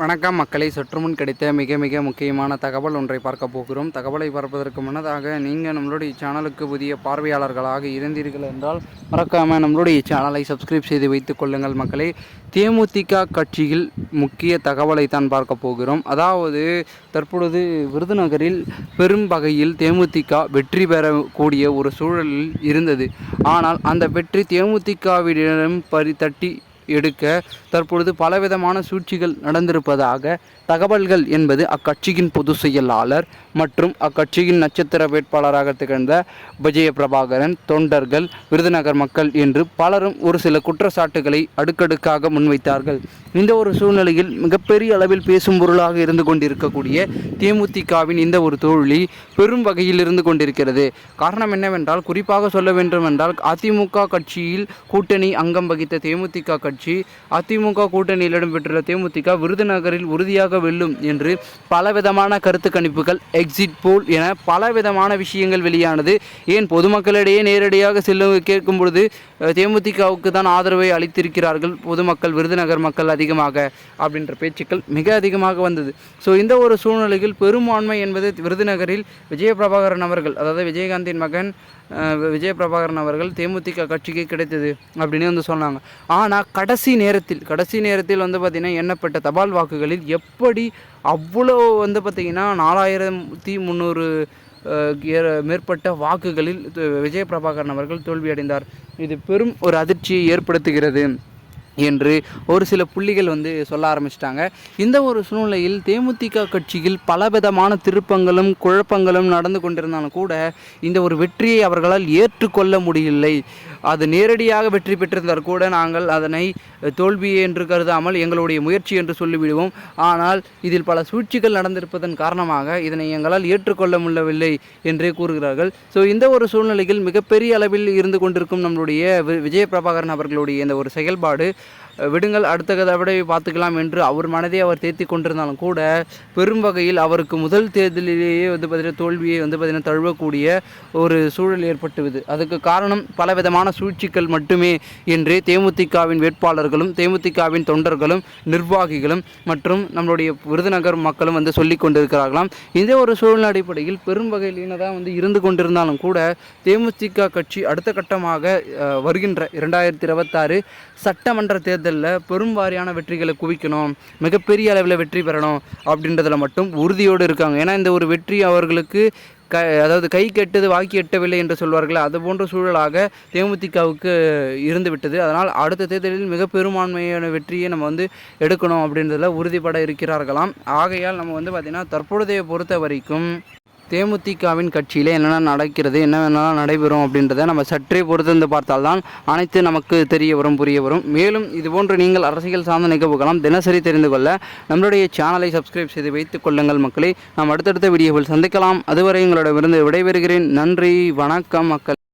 வணக்கம் மக்களை. சற்றுமுன் கிடைத்த மிக மிக முக்கியமான தகவல் ஒன்றை பார்க்க போகிறோம். தகவலை பார்ப்பதற்கு முன்னதாக நீங்கள் நம்மளுடைய சேனலுக்கு புதிய பார்வையாளர்களாக இருந்தீர்கள் என்றால் மறக்காமல் நம்மளுடைய சேனலை சப்ஸ்கிரைப் செய்து வைத்துக் கொள்ளுங்கள் மக்களை. தேமுதிக கட்சியில் முக்கிய தகவலை தான் பார்க்க போகிறோம். அதாவது தற்பொழுது விருதுநகரில் பெரும் வகையில் தேமுதிக வெற்றி பெறக்கூடிய ஒரு சூழலில் இருந்தது. ஆனால் அந்த வெற்றி தேமுதிகவிடம் பறி தட்டி எடுக்க தற்பொழுது பலவிதமான சூழ்ச்சிகள் நடந்திருப்பதாக தகவல்கள் என்பது அக்கட்சியின் பொதுச் செயலாளர் மற்றும் அக்கட்சியின் நட்சத்திர வேட்பாளராக திகழ்ந்த விஜய பிரபாகரன் தொண்டர்கள் விருதுநகர் மக்கள் என்று பலரும் ஒரு சில குற்றச்சாட்டுகளை அடுக்கடுக்காக முன்வைத்தார்கள். இந்த ஒரு சூழ்நிலையில் மிகப்பெரிய அளவில் பேசும் பொருளாக இருந்து கொண்டிருக்கக்கூடிய தேமுதிகவின் இந்த ஒரு தோல்வி பெரும் வகையில் இருந்து கொண்டிருக்கிறது. காரணம் என்னவென்றால் குறிப்பாக சொல்ல வேண்டும் என்றால் அதிமுக கட்சியில் கூட்டணி அங்கம் வகித்த தேமுதிக கட்சி அதிமுக கூட்டணியில் இடம்பெற்றுள்ள தேமுதிக விருதுநகரில் உறுதியாக வெல்லும் என்று பலவிதமான கருத்து கணிப்புகள் எக்ஸிட் போல் என பலவிதமான விஷயங்கள் வெளியானது. ஏன் பொதுமக்களிடையே நேரடியாக செல்லும் கேட்கும் பொழுது தேமுதிகவுக்கு தான் ஆதரவை அளித்திருக்கிறார்கள் பொதுமக்கள் விருதுநகர் மக்கள் அதிகமாக அப்படின்ற பேச்சுக்கள் மிக அதிகமாக வந்தது. ஸோ இந்த ஒரு சூழ்நிலையில் பெரும்பான்மை என்பது விருதுநகரில் விஜயபிரபாகரன் அவர்கள் அதாவது விஜயகாந்தின் மகன் விஜய பிரபாகரன் அவர்கள் தேமுதிக கட்சிக்கு கிடைத்தது அப்படின்னு வந்து சொன்னாங்க. ஆனால் கடைசி நேரத்தில் கடைசி நேரத்தில் வந்து பார்த்திங்கன்னா எண்ணப்பட்ட தபால் வாக்குகளில் எப்படி அவ்வளோ வந்து பார்த்திங்கன்னா நாலாயிரத்தி முந்நூறு ஏற- மேற்பட்ட வாக்குகளில் விஜய பிரபாகரன் அவர்கள் தோல்வியடைந்தார். இது பெரும் ஒரு அதிர்ச்சியை ஏற்படுத்துகிறது. என்று ஒரு சில புள்ளிகள் வந்து சொல்ல ஆரம்பிச்சிட்டாங்க. இந்த ஒரு சூழ்நிலையில் தேமுதிக கட்சியில் பலவிதமான திருப்பங்களும் குழப்பங்களும் நடந்து கொண்டிருந்தாலும் கூட இந்த ஒரு வெற்றியை அவர்களால் ஏற்றுக்கொள்ள முடியவில்லை. அது நேரடியாக வெற்றி பெற்றிருந்தால் கூட நாங்கள் அதனை தோல்வி என்று கருதாமல் எங்களுடைய முயற்சி என்று சொல்லிவிடுவோம். ஆனால் இதில் பல சூழ்ச்சிகள் நடந்திருப்பதன் காரணமாக இதனை எங்களால் ஏற்றுக்கொள்ள முடியவில்லை என்றே கூறுகிறார்கள். ஸோ இந்த ஒரு சூழ்நிலையில் மிகப்பெரிய அளவில் இருந்து கொண்டிருக்கும் நம்மளுடைய வி- விஜய பிரபாகரன் அவர்களுடைய இந்த ஒரு செயல்பாடு விடுங்கள் அடுத்த தடவை பார்த்துக்கலாம் என்று அவர் மனதை அவர் தேர்த்தி கொண்டிருந்தாலும் கூட பெரும் வகையில் அவருக்கு முதல் தேர்தலிலேயே வந்து பார்த்தீங்கன்னா தோல்வியை வந்து பார்த்தீங்கன்னா தழுவக்கூடிய ஒரு சூழல் ஏற்பட்டுவிது அதுக்கு காரணம் பலவிதமான சூழ்ச்சிகள் மட்டுமே என்று தேமுதிகவின் வேட்பாளர்களும் தேமுதிகவின் தொண்டர்களும் நிர்வாகிகளும் மற்றும் நம்மளுடைய விருதுநகர் மக்களும் வந்து சொல்லி கொண்டிருக்கிறார்களாம். இந்த ஒரு சூழ்நிலை அடிப்படையில் பெரும் வகையில் தான் வந்து இருந்து கொண்டிருந்தாலும் கூட தேமுதிக கட்சி அடுத்த கட்டமாக வருகின்ற இரண்டாயிரத்தி இருபத்தாறு சட்டமன்ற தேர்தலில் பெரும் வாரியான வெற்றிகளை குவிக்கணும் மிகப்பெரிய அளவில் வெற்றி பெறணும் அப்படின்றதில் மட்டும் உறுதியோடு இருக்காங்க. ஏன்னா இந்த ஒரு வெற்றி அவர்களுக்கு க அதாவது கை கெட்டது வாக்கி எட்டவில்லை என்று சொல்வார்கள் அது போன்ற சூழலாக தேமுதிகவுக்கு இருந்து விட்டது அதனால் அடுத்த தேர்தலில் மிக பெரும்பான்மையான வெற்றியை நம்ம வந்து எடுக்கணும் அப்படின்றதில் உறுதிப்பட இருக்கிறார்களாம். ஆகையால் நம்ம வந்து பார்த்திங்கன்னா தற்பொழுதைய பொறுத்த வரைக்கும் தேமுதிகவின் கட்சியில் என்னென்ன நடக்கிறது என்னென்னலாம் நடைபெறும் அப்படின்றத நம்ம சற்றே பொறுத்திருந்து பார்த்தால்தான் அனைத்து நமக்கு தெரிய வரும் புரிய வரும். மேலும் இதுபோன்று நீங்கள் அரசியல் சார்ந்த நிகழ்வுகளாம் தினசரி தெரிந்து கொள்ள நம்மளுடைய சேனலை சப்ஸ்கிரைப் செய்து வைத்துக் கொள்ளுங்கள் மக்களை. நாம் அடுத்தடுத்த வீடியோவில் சந்திக்கலாம். அதுவரை உங்களிடமிருந்து விடைபெறுகிறேன். நன்றி வணக்கம் மக்கள்.